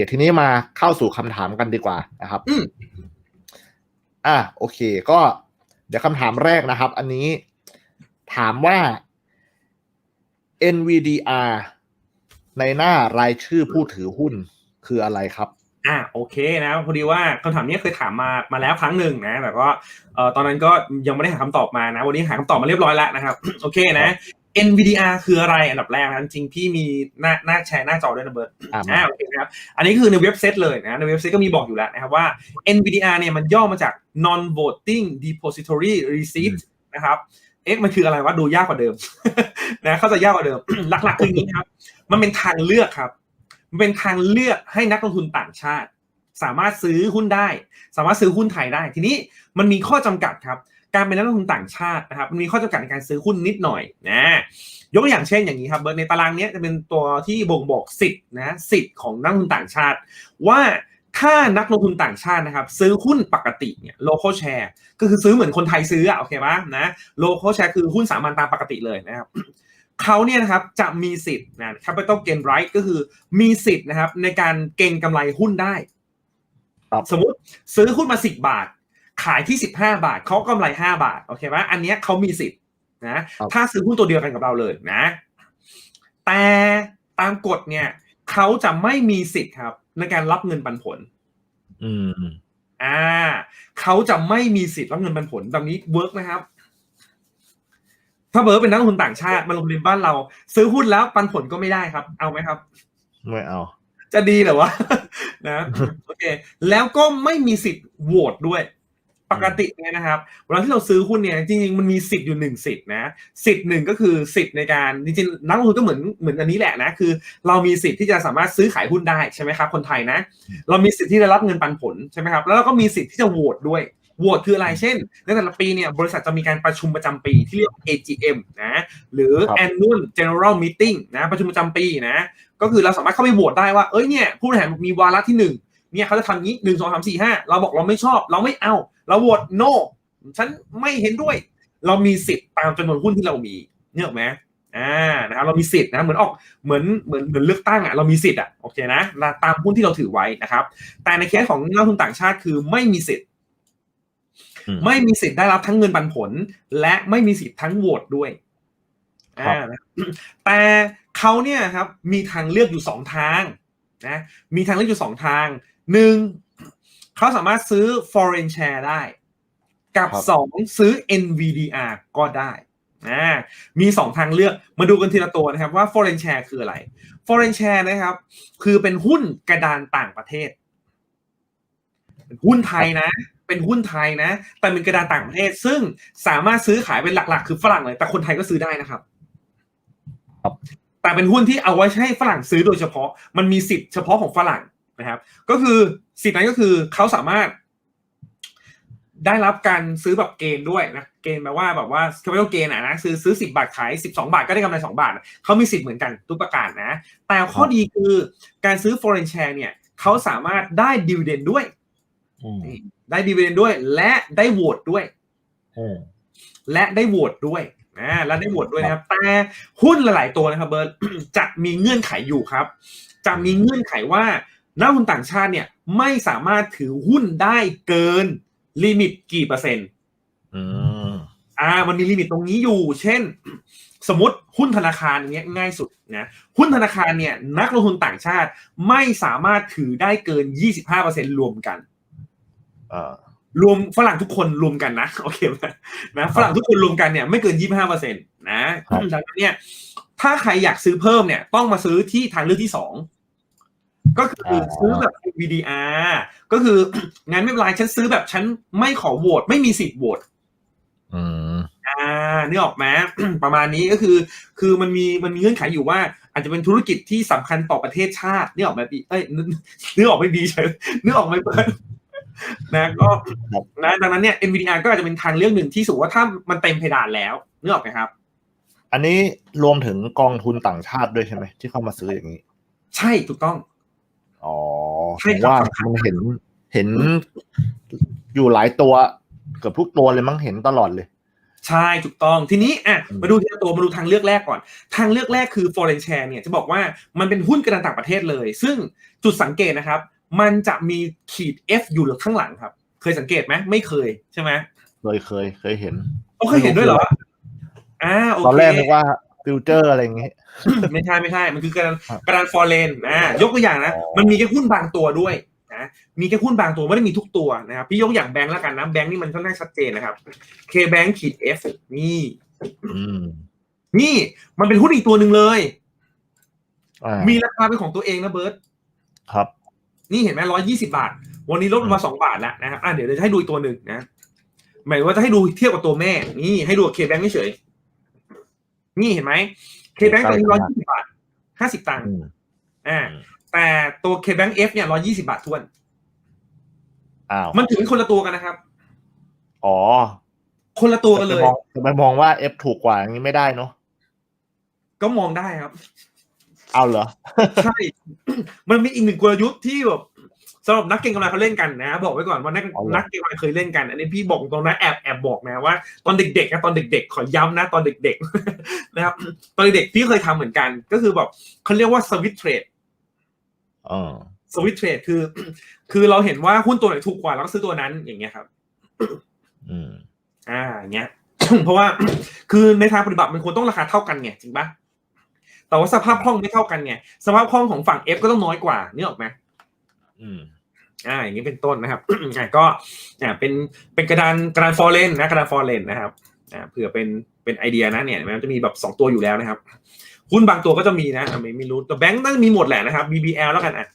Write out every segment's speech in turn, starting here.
เดี๋ยวทีนี้มาเข้าสู่คำถามกันดีกว่านะครับอืมอะโอเค ก็เดี๋ยวคำถามแรกนะครับ อันนี้ถามว่า NVDR ในหน้ารายชื่อผู้ถือหุ้นคืออะไรครับอ่าโอเคนะพอดีว่าคำถามนี้เคยถามมามาแล้วครั้งหนึ่งนะแต่ก็เอ่อตอนนั้นก็ยังไม่ได้หาคำตอบมานะ วันนี้หาคำตอบมาเรียบร้อยแล้วนะครับ โอเคนะ NVDR คืออะไรอันดับแรกนะจริงๆพี่มีหน้าหน้าแชร์หน้าจอด้วยนะเบิร์ตอ่าอ่าโอเคนะครับอันนี้คือในเว็บไซต์เลยนะในเว็บไซต์ก็มีบอกอยู่แล้วนะครับว่า NVDR เนี่ยมันย่อมาจาก non voting depository receipt นะครับเอ๊ะมันคืออะไรวะดูยากกว่าเดิมนะเข้าใจยากกว่าเดิม หลักๆคืออย่างนี้ครับ มันเป็นทางเลือกครับ มันเป็นทางเลือกให้นักลงทุนต่างชาติ สามารถซื้อหุ้นได้ สามารถซื้อหุ้นไทยได้ ทีนี้มันมีข้อจำกัดครับ การเป็นนักลงทุนต่างชาตินะครับมันมีข้อจำกัดในการซื้อหุ้นนิดหน่อยนะยกตัวอย่างเช่นอย่างนี้ครับเบอร์ในตารางเนี้ยจะเป็นตัวที่บ่งบอกสิทธิ์นะสิทธิ์ของนักลงทุนต่างชาติ ว่าถ้านักลงทุนต่างชาตินะครับ ซื้อหุ้นปกติเนี่ย local share ก็คือซื้อเหมือนคนไทยซื้ออะโอเคปะนะ local share คือหุ้นสามัญตามปกติเลยนะครับเขาเนี่ยนะครับจะมีสิทธิ์นะ capital gain right ก็คือมีสิทธิ์นะครับในการเก็งกำไรหุ้นได้ครับสมมติซื้อหุ้นมา10บาท ขายที่ 15 บาทเขากำไร 5 บาทโอเคไหมอันเนี้ยเขามีสิทธิ์นะถ้าซื้อหุ้นตัวเดียวกันกับเราเลยนะ แต่ตามกฎเนี่ยเขาจะไม่มีสิทธิ์ครับ ในการรับเงินปันผล อืมอ่าเขาจะไม่มีสิทธิ์รับเงินปันผลแบบนี้เวิร์กนะครับ ถ้าเบิร์กเป็นนักลงทุนต่างชาติมาลงทุนในบ้านเรา ซื้อหุ้นแล้วปันผลก็ไม่ได้ครับ เอาไหมครับ ไม่เอา จะดีเหรอวะนะ โอเค แล้วก็ไม่มีสิทธิ์โหวตด้วย ปกติเนี่ยนะครับเวลาที่เราซื้อหุ้นเนี่ยจริงๆมันมีสิทธิ์อยู่หนึ่งสิทธิ์นะสิทธิ์หนึ่งก็คือสิทธิ์ในการจริงๆนักลงทุนก็เหมือนเหมือนอันนี้แหละนะคือ เรามีสิทธิ์ที่จะสามารถซื้อขายหุ้นได้ใช่ไหมครับคนไทยนะ เรามีสิทธิ์ที่จะรับเงินปันผลใช่ไหมครับแล้วเราก็มีสิทธิ์ที่จะโหวตด้วยโหวตคืออะไรเช่นในแต่ละปีเนี่ยบริษัทจะมีการประชุมประจำปีที่เรียกว่า AGM นะหรือครับ annual general meeting นะประชุมประจำปีนะก็คือเราสามารถเข้าไปโหวตได้ว่าเอ้ยเนี่ยผู้บริหารมีวาระที่หนึ่ง เนี่ยเขาจะทำงี้หนึ่งสองสามสี่ห้าเราบอกเราไม่ชอบ เราไม่เอา เราโหวต no ฉันไม่เห็นด้วย เรามีสิทธิ์ตามจำนวนหุ้นที่เรามีเนี่ยหรอกไหมอ่านะครับเรามีสิทธิ์นะเหมือนออกเหมือนเหมือนเหมือนเลือกตั้งอะเรามีสิทธิ์อะโอเคนะตามหุ้นที่เราถือไว้นะครับ แต่ในเคสของนักลงทุนต่างชาติคือไม่มีสิทธิ์อืมไม่มีสิทธิ์ได้รับทั้งเงินปันผล และไม่มีสิทธิ์ทั้งโหวตด้วยครับอ่าแต่เขาเนี่ยครับมีทางเลือกอยู่สองทางนะมีทางเลือกอยู่สองทาง หนึ่งเขาสามารถซื้อ foreign share ได้กับครับสองซื้อ NVDR ก็ได้นะมีสองทางเลือกมาดูกันทีละตัวนะครับว่า foreign share คืออะไร foreign share นะครับ คือเป็นหุ้นกระดานต่างประเทศ เป็นหุ้นไทยนะ เป็นหุ้นไทยนะ แต่เป็นกระดานต่างประเทศ ซึ่งสามารถซื้อขายเป็นหลักๆ คือฝรั่งเลย แต่คนไทยก็ซื้อได้นะครับครับแต่เป็นหุ้นที่เอาไว้ให้ฝรั่งซื้อโดยเฉพาะ มันมีสิทธิ์เฉพาะของฝรั่ง นะครับ ก็คือสิทธิ์นั้นก็คือเขาสามารถ ได้รับการซื้อแบบเกณฑ์ด้วยนะเกณฑ์แปลว่าแบบว่าเขาไม่ต้องเกณฑ์อะนะซื้อซื้อสิบบาทขายสิบสองบาทก็ได้กำไรสองบาทเขามีสิทธิ์เหมือนกันทุกประการนะ แต่ข้อดีคือการซื้อ foreign share เนี่ยเขาสามารถได้ดิวเดนด้วยอืมได้ดีเวนด้วยและได้โหวตด้วยอืมและได้โหวตด้วยนะและได้โหวตด้วยนะครับ แต่หุ้นหลาย ๆ ตัวนะครับเบิร์ตจะมีเงื่อนไขอยู่ครับ จะมีเงื่อนไขว่า นักลงทุนต่างชาติเนี่ยไม่สามารถถือหุ้นได้เกินลิมิตกี่เปอร์เซ็นต์อืมอ่ามันมีลิมิตตรงนี้อยู่ เช่น สมมติหุ้นธนาคารเนี้ยง่ายสุดนะหุ้นธนาคารเนี่ยนักลงทุนต่างชาติไม่สามารถถือได้เกิน 25%รวมกันอ่ารวมฝรั่งทุกคนรวมกันนะโอเคไหมนะฝรั่งทุกคนรวมกันเนี่ยไม่เกินยี่ห้าเปอร์เซ็นต์นะครับดังนั้นเนี่ยถ้าใครอยากซื้อเพิ่มเนี่ยต้องมาซื้อที่ทางเลือกที่สอง ก็คือออซื้อแบบ VDR ก็คืองั้นไม่เป็นไรฉันซื้อแบบฉันไม่ขอโหวตไม่มีสิทธิ์โหวตอืมอ่านึกออกไหมประมาณนี้ก็คือ คือมันมีมันมีเงื่อนไขอยู่ว่า อาจจะเป็นธุรกิจที่สำคัญต่อประเทศชาตินึกออกไหมพี่เอ้ยนึกนึกออกไม่ดีใช่นึกออกไหมเปิดนะก็ครับนะดังนั้นเนี่ย NVDR ก็อาจจะเป็นทางเลือกหนึ่งที่สูว่าถ้ามันเต็มเพดานแล้วนึกออกไหมครับ อันนี้รวมถึงกองทุนต่างชาติด้วยใช่ไหมที่เข้ามาซื้ออย่างนี้ ใช่ถูกต้อง อ๋อใช่ผมครับว่ามันเห็นเห็นอยู่หลายตัวเกือบทุกตัวเลยมั้งเห็นตลอดเลย ใช่ถูกต้องทีนี้อะอืมมาดูทีละตัวมาดูทางเลือกแรกก่อน ทางเลือกแรกคือ foreign share เนี่ยจะบอกว่ามันเป็นหุ้นกระดานต่างประเทศเลย ซึ่งจุดสังเกตนะครับ มันจะมีขีด F อยู่ข้างหลังครับ เคยสังเกตไหมไม่เคยใช่ไหมเคยเคยเคยเห็นโอ้เคยเห็นด้วยเหรออ่าโอเคตอนแรกนึกว่า ฟิวเจอร์อะไรอย่างงี้ไม่ใช่ไม่ใช่ มันคือกระดานครับกระดาน foreign อ่ายกตัวอย่างนะอ๋อมันมีแค่หุ้นบางตัวด้วยนะมีแค่หุ้นบางตัวไม่ได้มีทุกตัวนะครับพี่ยกอย่างแบงค์แล้วกันนะแบงค์นี่มันค่อนข้างชัดเจนนะครับ K Bank ขีด F นี่อืมนี่มันเป็นหุ้นอีกตัวหนึ่งเลยอ่ามีราคาเป็นของตัวเองนะเบิร์ตครับ นี่เห็นไหมร้อยยี่สิบาท วันนี้ลดลงมาสองบาทแล้วนะครับอะเดี๋ยวเราจะให้ดูอีกตัวหนึ่งนะหมายว่าจะให้ดูเทียบกับตัวแม่ นี่ให้ดูกับเคแบงค์เฉยๆ นี่เห็นไหมเคแบงค์ตัวนี้ร้อยยี่สิบาทห้าสิบตังค์อืมอ่าอืมแต่ตัวเคแบงค์เอฟเนี่ยร้อยี่สิบาททวนอ้าวมันถือเป็นคนละตัวกันนะครับ อ๋อ คนละตัวกันเลยจะไปมองจะไปมองว่า F ถูกกว่าอย่างนี้ไม่ได้เนาะก็มองได้ครับ เอาเหรอ ใช่ มันมีอีกหนึ่งกลยุทธ์ที่แบบ สำหรับนักเก็งกำไรเขาเล่นกันนะ บอกไว้ก่อนว่านักอ๋อเหรอนักเก็งกำไรเคยเล่นกัน อันนี้พี่บอกตรงนะแอบแอบบอกนะว่าตอนเด็กๆนะตอนเด็ก ๆ ขอย้ำนะตอนเด็กๆนะครับตอนเด็กๆพี่เคยทำเหมือนกัน ก็คือแบบเขาเรียกว่าสวิตเทรดอ๋อสวิตเทรดคือ คือเราเห็นว่าหุ้นตัวไหนถูกกว่าเราก็ซื้อตัวนั้นอย่างเงี้ยครับ อืมอ่าอย่างเงี้ยเพราะว่าคือในทางปฏิบัติมันควรต้องราคาเท่ากันไงจริงปะแต่ว่าสภาพคล่องไม่เท่ากันไงสภาพคล่องของฝั่ง F ก็ต้องน้อยกว่านี่ออกไหม อืมอ่าอย่างนี้เป็นต้นนะครับอ่าก็อ่าเป็นเป็นกระดานกระดานฟอร์เรนนะกระดานฟอร์เรนนะครับอ่าเผื่อเป็นเป็นไอเดียนะเนี่ยมันจะมีแบบสองตัวอยู่แล้วนะครับหุ้นบางตัวก็จะมีนะไม่ไม่รู้แต่แบงก์น่าจะมีหมดแหละนะครับ BBL แล้วกันอะ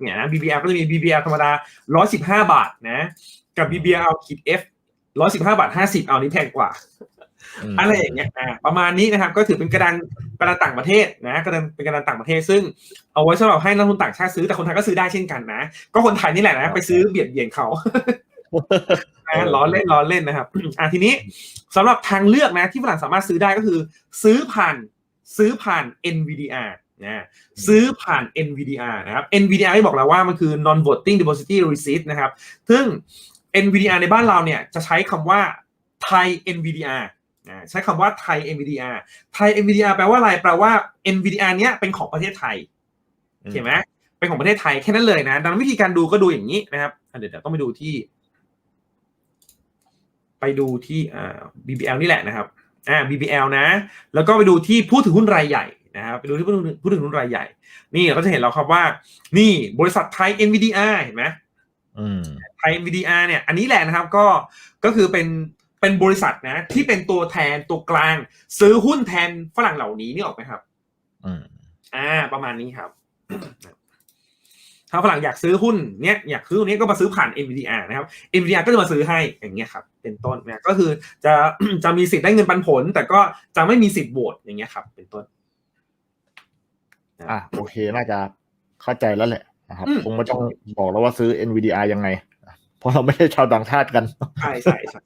เนี่ยนะ BBL ก็จะมี BBL ธรรมดาร้อยสิบห้าบาทนะ กับ BBL ขีด F ร้อยสิบห้าบาทห้าสิบเอานี้แพงกว่า อะไรอย่างเงี้ยอ่าประมาณนี้นะครับ ก็ถือเป็นกระดานกระดานต่างประเทศนะกระดานเป็นกระดานต่างประเทศ ซึ่งเอาไว้สำหรับให้นักลงทุนต่างชาติซื้อแต่คนไทยก็ซื้อได้เช่นกันนะ ก็คนไทยนี่แหละนะไปซื้อเบียดเบียนเขานะล้อเล่นล้อเล่นนะครับอ่าทีนี้สำหรับทางเลือกนะที่ฝรั่งสามารถซื้อได้ก็คือ ซื้อผ่านซื้อผ่าน NVDR นะซื้อผ่าน NVDR นะครับ NVDR ที่บอกแล้วว่ามันคือ non voting deposit receipt นะครับ ซึ่ง NVDR ในบ้านเราเนี่ยจะใช้คำว่าไทย NVDR นะ ใช้คำว่าไทย NVDR ไทย NVDR แปลว่าอะไร แปลว่า NVDR เนี้ยเป็นของประเทศไทยเห็นไหมเป็นของประเทศไทยแค่นั้นเลยนะ ดังนั้นวิธีการดูก็ดูอย่างนี้นะครับอะเดี๋ยวเดี๋ยวต้องไปดูที่ ไปดูที่อ่า BBL นี่แหละนะครับอ่า BBL นะ แล้วก็ไปดูที่ผู้ถือหุ้นรายใหญ่นะครับไปดูที่ผู้ถือผู้ถือหุ้นรายใหญ่ นี่เราก็จะเห็นแล้วครับว่า นี่บริษัทไทย NVDR เห็นไหมอืมไทย NVDR เนี่ย อันนี้แหละนะครับก็ก็คือเป็น เป็นบริษัทนะ ที่เป็นตัวแทนตัวกลาง ซื้อหุ้นแทนฝรั่งเหล่านี้นี่ออกไหมครับอืมอ่า ประมาณนี้ครับถ้าฝรั่งอยากซื้อหุ้นเนี้ยอยากซื้อหุ้นนี้ก็มาซื้อผ่าน NVDR นะครับ NVDR ก็จะมาซื้อให้อย่างเงี้ยครับ เป็นต้นนะก็คือจะจะมีสิทธิ์ได้เงินปันผล แต่ก็จะไม่มีสิทธิ์โหวตอย่างเงี้ยครับ เป็นต้น อะโอเคน่าจะเข้าใจแล้วแหละนะครับอืมคงไม่ต้องบอกแล้วว่าซื้อ NVDR ยังไง เพราะเราไม่ใช่ชาวต่างชาติกัน ใช่ใช่ใช่